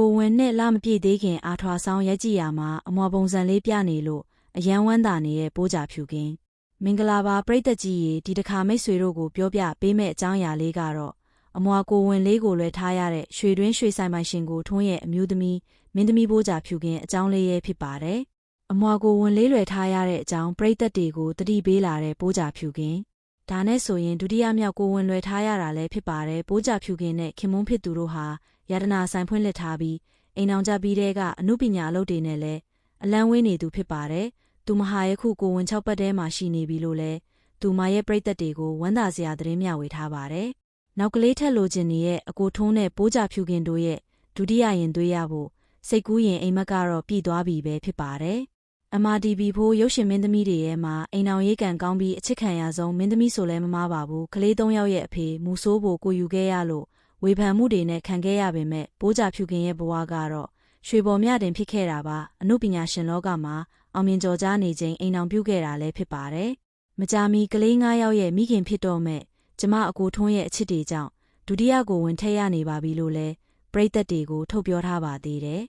ကိုဝင်နဲ့လမပြည့်သေးခင်အာထွာဆောင်ရက်ကြည့်ရမှာအမွာပုံစံလေးပြနေလို့အယံဝမ်းသာနေတဲ့ပိုးကြဖြူကင်းမင်္ဂလာပါပရိသတ်ကြီးရေဒီတစ်ခါမိတ်ဆွေတို့ကိုပြောပြပေးမယ့်အကြောင်းအရာလေးကတော့အမွာကိုဝင်လေးကိုလွယ်ထားရတဲ့ရွှေတွင်းရွှေဆိုင်ပိုင်ရှင်ကိုထွန်းရဲ့အမျိုးသမီးမင်းသမီးပိုးကြဖြူကင်းအကြောင်းလေးရဲ့ဖြစ်ပါတယ်အမွာကိုဝင်လေးလွယ်ထားရတဲ့အကြောင်းပရိသတ်တွေကိုတတိပေးလာတဲ့ပိုးကြဖြူကင်းဒါနဲ့ဆိုရင်ဒုတိယမြောက်ကိုဝင်လွယ်ထားရတာလည်းဖြစ်ပါတယ်ပိုးကြဖြူကင်းနဲ့ခင်မွန်းဖြစ်သူတို့ဟာ ယတနာဆိုင်ဖွင့်လှစ်ထားပြီးအိမ်အောင်ကြပြီးတဲ့ကအမှုပညာအလုပ်တွေနဲ့လည်းအလန်းဝင်းနေသူဖြစ်ပါတယ်သူမဟာယခုကိုဝင်6ပတ်ထဲမှာရှိနေပြီလို့လဲသူမရဲ့ပြိသက်တွေကိုဝမ်းသာစရာသတင်းမျှဝေထားပါတယ်နောက်ကလေးထက်လိုချင်နေရဲ့အကိုထုံးနဲ့ပိုးကြဖြူခင်တို့ရဲ့ဒုတိယရင်သွေးရဖို့စိတ်ကူးရင်အိမ်မက်ကတော့ပြည်သွားပြီပဲဖြစ်ပါတယ် MRTV ဖိုးရုပ်ရှင်မင်းသမီးတွေရဲ့မှာအိမ်အောင်ရေးကန်ကောင်းပြီးအချစ်ခံရဆုံးမင်းသမီးဆိုလဲမမားပါဘူးကလေး၃ယောက်ရဲ့အဖေမူဆိုးဖို့ကိုယူခဲ့ရလို့ ဝေဖန်မှုတွေနဲ့ခံခဲ့ရပေမဲ့ပိုးကြဖြူခင်ရဲ့ဘဝကတော့ရွှေပေါ်မြတင်ဖြစ်ခဲ့တာပါအမှုပညာရှင်လောကမှာအောင်မြင်ကျော်ကြားနေခြင်းအိမ်အောင်ပြုခဲ့တာလည်းဖြစ်ပါတယ်မကြာမီကလေး၅ယောက်ရဲ့မိခင်ဖြစ်တော့မဲ့ကျမအကိုထွန်းရဲ့အချစ်တွေကြောင့်ဒုတိယကိုဝင်ထည့်ရနေပါပြီလို့လဲပရိသတ်တွေကိုထုတ်ပြောထားပါသေးတယ်